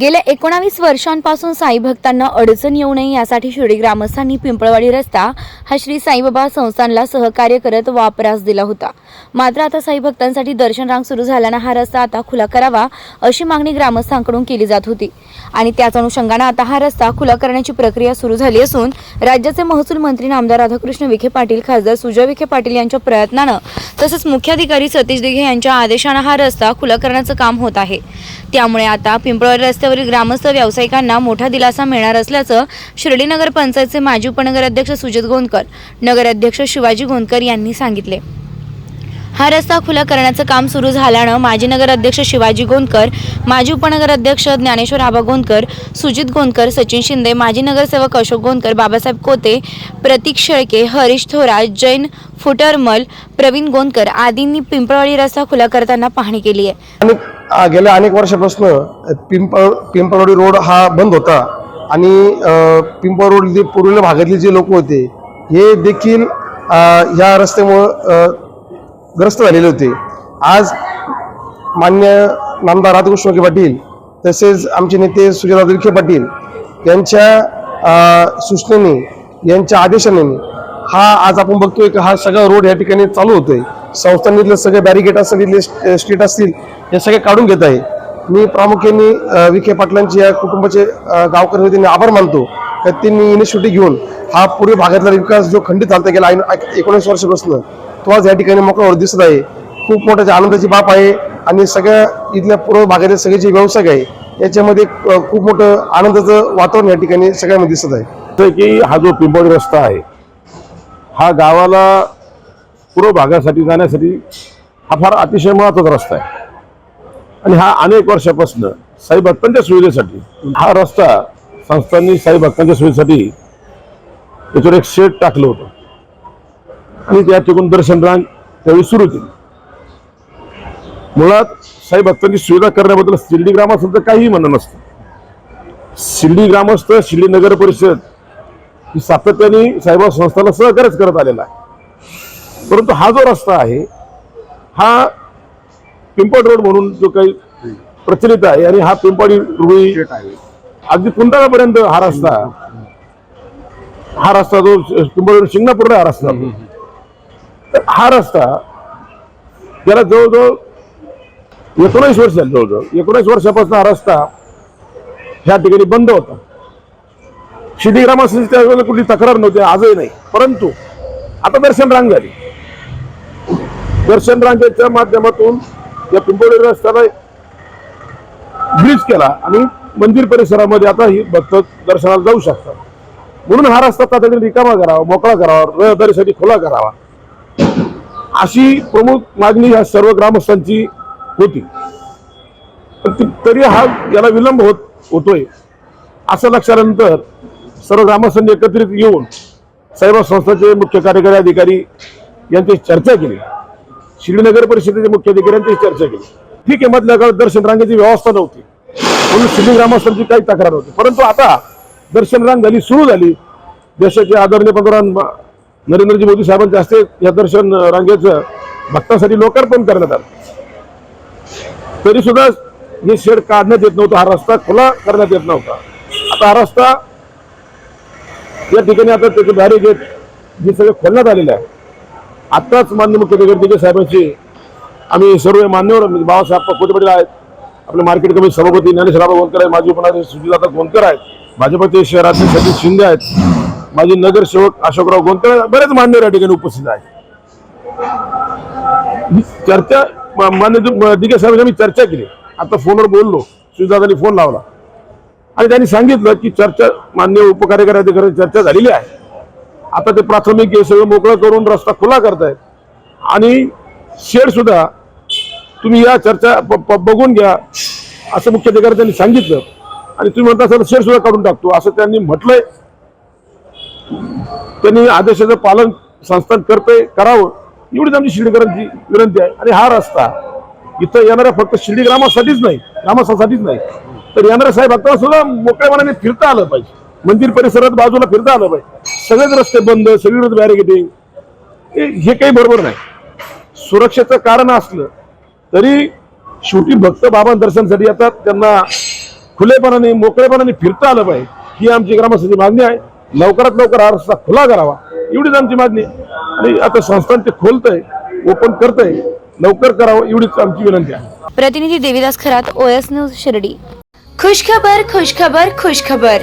गेल्या एकोणावीस वर्षांपासून साई भक्तांना अडचण येऊ नये यासाठी शिर्डी ग्रामस्थांनी पिंपळवाडी रस्ता हा श्री साईबाबा संस्थानला सहकार्य करत वापरास दिला होता. मात्र आता साई भक्तांसाठी दर्शन रांग सुरू झाल्यानं हा रस्ता आता खुला करावा अशी मागणी ग्रामस्थांकडून केली जात होती. आणि त्याच अनुषंगानं आता हा रस्ता खुला करण्याची प्रक्रिया सुरू झाली असून राज्याचे महसूल मंत्री नामदार राधाकृष्ण विखे पाटील खासदार सुजय विखे पाटील यांच्या प्रयत्नानं तसंच मुख्याधिकारी सतीश दिघे यांच्या आदेशानं हा रस्ता खुला करण्याचं काम होत आहे. त्यामुळे आता पिंपळवाडी रस्ते रस्त्यावरील ग्रामस्थ व्यावसायिकांना मोठा दिलासा मिळणार असल्याचं शिर्डी नगर पंचायतचे माजी उपनगराध्यक्ष सुजित गोंदकर नगराध्यक्ष शिवाजी गोंदकर यांनी सांगितले. हा रस्ता खुला करण्याचं काम सुरू झाल्यानं माजी नगराध्यक्ष शिवाजी गोंदकर माजी उपनगराध्यक्ष ज्ञानेश्वर आबा गोंदकर सुजित गोंदकर सचिन शिंदे माजी नगरसेवक अशोक गोंदकर बाबासाहेब कोते प्रतीक शेळके हरीश थोरात जैन फुटरमल प्रवीण गोंदकर आदींनी पिंपळवाडी रस्ता खुला करताना पाहणी केली आहे. गेल्या अनेक वर्षापासून पिंपळ पिंपळवाडी रोड हा बंद होता. आणि पिंपळ रोड जे पूर्वीच्या भागातले जे लोक होते हे देखील या रस्त्यामुळं ग्रस्त झालेले होते. आज मान्य नामदार राधाकृष्ण विखे पाटील तसेच आमचे नेते सुजयराव विखे पाटील यांच्या सूचनेने यांच्या आदेशाने हा आज आपण बघतोय की हा सगळा रोड या ठिकाणी चालू होतोय. संस्थांनीतले सगळे बॅरिगेट असतील इथले स्ट्रीट असतील हे सगळे काढून घेत आहे. मी प्रामुख्याने विखे पाटलांचे या कुटुंबाचे गावकरी होते त्यांनी आभार मानतो. का त्यांनी इनिशिएटिव्ह घेऊन हा पूर्व भागातला विकास जो खंडित चालता गेला एकोणीस वर्षापासून तो आज या ठिकाणी मोकळा दिसत आहे. खूप मोठ्या आनंदाची बाब आहे आणि सगळ्या इथल्या पूर्व भागातील सगळे जे व्यावसायिक आहे याच्यामध्ये खूप मोठं आनंदाचं वातावरण या ठिकाणी सगळ्यामध्ये दिसत आहे. की हा जो पिंपळी रस्ता आहे हा गावाला पूर्व भागासाठी जाण्यासाठी हा फार अतिशय महत्त्वाचा रस्ता आहे. आणि हा अनेक वर्षापासून साई भक्तांच्या सुविधेसाठी हा रस्ता संस्थांनी साई भक्तांच्या सुविधेसाठी त्याच्यावर एक शेड टाकलं होतं. आणि त्या ठिकाण दर्शन रांग त्यावेळी सुरू केली. मुळात साई भक्तांची सुविधा करण्याबद्दल शिर्डी ग्रामस्थांचं काहीही म्हणणं नसतं. शिर्डी ग्रामस्थ शिर्डी नगर परिषद ही सातत्याने साईबाबा संस्थाला सहकार्यच करत आलेला आहे. परंतु हा जो रस्ता आहे हा पिंपळ रोड म्हणून जो काही प्रचलित आहे आणि हा पिंपळी रुई अगदी कुंटाळापर्यंत हा रस्ता हा रस्ता जो पिंपळ शिंगणापूरला हा रस्ता. तर हा रस्ता त्याला जवळजवळ एकोणीस वर्ष झाली जवळजवळ एकोणीस वर्षापासून हा रस्ता ह्या ठिकाणी बंद होता. शिर्डी ग्रामस्थांची त्यावेळेला कुठली तक्रार नव्हती आजही नाही. परंतु आता दर्शन रांग झाली. दर्शन रांगेच्या माध्यमातून या पिंपोळी रस्त्याला ब्रिज केला आणि मंदिर परिसरामध्ये आता ही भक्त दर्शनाला जाऊ शकतात. म्हणून हा रस्ता तातडीने रिकामा करावा मोकळा करावा रहदारीसाठी खुला करावा. अशी प्रमुख मागणी ह्या सर्व ग्रामस्थांची होती. तरी हा याला विलंब होत होतोय. असं लक्षानंतर सर्व ग्रामस्थांनी एकत्रित येऊन साईबाब संस्थाचे मुख्य कार्यकारी अधिकारी यांची चर्चा केली. शिर्डी नगर परिषदेचे मुख्य अधिकाऱ्यांची चर्चा केली. ठीक आहे मधल्या काळात दर्शन रांगेची व्यवस्था नव्हती. म्हणून शिर्डी ग्रामस्थांची काही तक्रार होती परंतु आता दर्शन रांग झाली सुरू झाली. देशाचे आदरणीय पंतप्रधान नरेंद्रजी मोदी साहेबांच्या हस्ते या दर्शन रांगेचं भक्तासाठी लोकार्पण करण्यात आलं. तरी सुद्धा हे शेड काढण्यात येत नव्हतं हा रस्ता खुला करण्यात येत नव्हता. आता हा रस्ता या ठिकाणी आता त्याचे बॅरिगेट जे सगळे खोलण्यात आलेले आहे आत्ताच मान्य मुख्यमंत्री दिगे साहेबांची आम्ही सर्व मान्यवर बाबासाहेब कोटे आहेत. आपले मार्केट कमिटी सभापती ज्ञानेश्वरराव गोंदकर आहेत. माजी उपनाध्यक्ष सुजिता गोंदकर आहेत. भाजपचे शहराचे सतीश शिंदे आहेत. माजी नगरसेवक अशोकराव गोंदकर बरेच मान्यवर या ठिकाणी उपस्थित आहेत. चर्चा मान्य दिगे साहेबांनी आम्ही चर्चा केली. आता फोनवर बोललो. सुजातांनी फोन लावला. आणि त्यांनी सांगितलं की चर्चा मान्य उपकार्यकारी अधिकाऱ्यांची चर्चा झालेली आहे. आता ते प्राथमिक हे सगळं मोकळं करून रस्ता खुला करतायत. आणि शेडसुद्धा तुम्ही या चर्चा बघून घ्या असं मुख्य अधिकारी त्यांनी सांगितलं. आणि तुम्ही म्हणता सर शेडसुद्धा काढून टाकतो. असं त्यांनी म्हटलंय. त्यांनी आदेशाचं पालन संस्थान करतंय करावं. एवढीच आमची शिर्डीकरांची विनंती आहे. आणि हा रस्ता इथं येणाऱ्या फक्त शिर्डी ग्रामासाठीच नाही ग्रामस्थासाठीच नाही. तर येणाऱ्या साहेब भक्तांना सुद्धा मोकळ्या मनाने फिरता आलं पाहिजे. मंदिर परिसरात बाजूला फिरता आलं पाहिजे. सगळेच रस्ते बंद सगळीकडे बॅरिकेटिंग हे काही बरोबर नाही. सुरक्षेचं कारण असलं तरी शेवटी भक्त बाबा दर्शनासाठी येतात. त्यांना खुलेपणाने मोकळेपणाने फिरता आलं पाहिजे. ही आमची ग्रामस्थांची मागणी आहे. लवकरात लवकर हा रस्ता खुला करावा. एवढीच आमची मागणी. आहे आणि आता संस्थान ते खोलतंय ओपन करतंय. लवकर करावं एवढीच आमची विनंती आहे. प्रतिनिधी देवीदास खरात ओएस न्यूज शिर्डी. खुशखबर खुशखबर खुशखबर.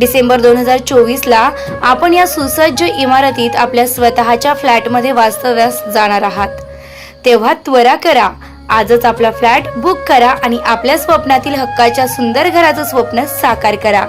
डिसेंबर दोन हजार चोवीसला आपण या सुसज्ज इमारतीत आपल्या स्वतःच्या फ्लॅटमध्ये वास्तव्यास जाणार आहात. तेव्हा त्वरा करा. आजच आपला फ्लॅट बुक करा आणि आपल्या स्वप्नातील हक्काच्या सुंदर घराचं स्वप्न साकार करा.